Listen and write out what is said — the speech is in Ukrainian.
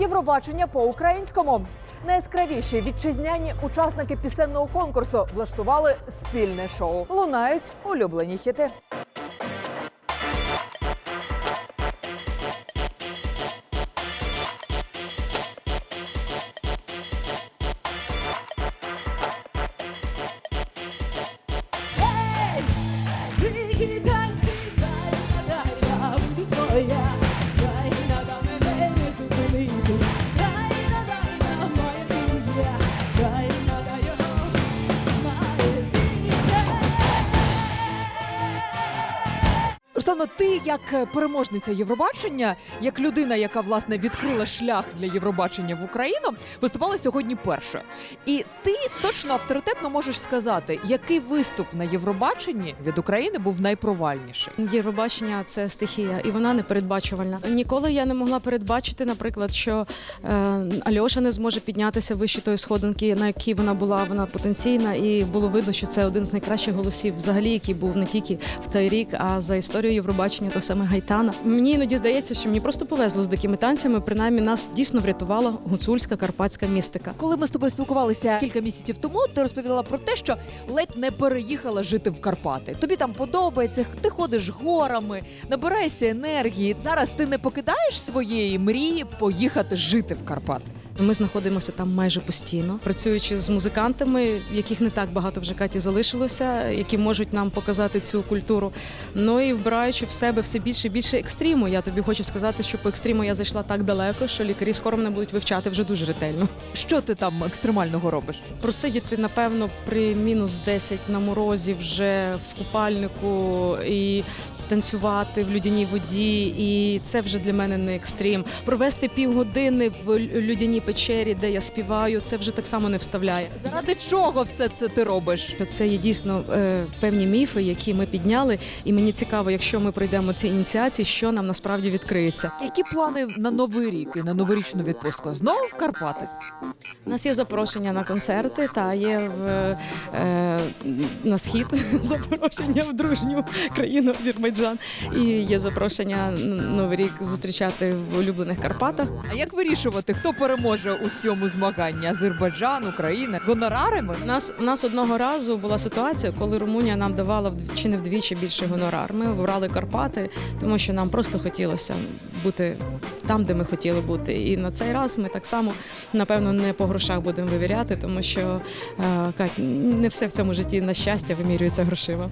Євробачення по-українському. Найяскравіші вітчизняні учасники пісенного конкурсу влаштували спільне шоу. Лунають улюблені хіти. Руслано, ти як е, переможниця Євробачення, як людина, яка власне відкрила шлях для Євробачення в Україну, виступала сьогодні першою. І ти точно авторитетно можеш сказати, який виступ на Євробаченні від України був найпровальніший. Євробачення це стихія, і вона непередбачувальна. Ніколи я не могла передбачити, наприклад, що е, Альоша не зможе піднятися вище тої сходинки, на якій вона була. Вона потенційна, і було видно, що це один з найкращих голосів, взагалі, який був не тільки в цей рік, а за історію Євробачення, то саме Гайтана. Мені іноді здається, що мені просто повезло з дикими танцями. Принаймні нас дійсно врятувала гуцульська карпатська містика. Коли ми з тобою спілкувалися кілька місяців тому, ти розповідала про те, що ледь не переїхала жити в Карпати. Тобі там подобається, ти ходиш горами, набираєшся енергії. Зараз ти не покидаєш своєї мрії поїхати жити в Карпати. Ми знаходимося там майже постійно, працюючи з музикантами, яких не так багато в Жакаті залишилося, які можуть нам показати цю культуру. Ну і вбираючи в себе все більше і більше екстриму. Я тобі хочу сказати, що по екстриму я зайшла так далеко, що лікарі скоро мене будуть вивчати вже дуже ретельно. Що ти там екстремального робиш? Просидіти, напевно, при мінус 10 на морозі вже в купальнику і. Танцювати в людяній воді, і це вже для мене не екстрім. Провести півгодини в лю- людяній печері, де я співаю, це вже так само не вставляє. Заради чого все це ти робиш? Це є дійсно е, певні міфи, які ми підняли. І мені цікаво, якщо ми пройдемо ці ініціації, що нам насправді відкриється. Які плани на новий рік і на новорічну відпустку? Знову в Карпати? У нас є запрошення на концерти, та є в, е, на схід запрошення в дружню країну Азербайджан. І є запрошення на Новий рік зустрічати в улюблених Карпатах. А як вирішувати, хто переможе у цьому змаганні? Азербайджан, Україна, гонорарами? У нас, у нас одного разу була ситуація, коли Румунія нам давала чи не вдвічі більший гонорар. Ми обрали Карпати, тому що нам просто хотілося бути там, де ми хотіли бути. І на цей раз ми так само, напевно, не по грошах будемо вивіряти, тому що е, Кать, не все в цьому житті на щастя вимірюється грошима.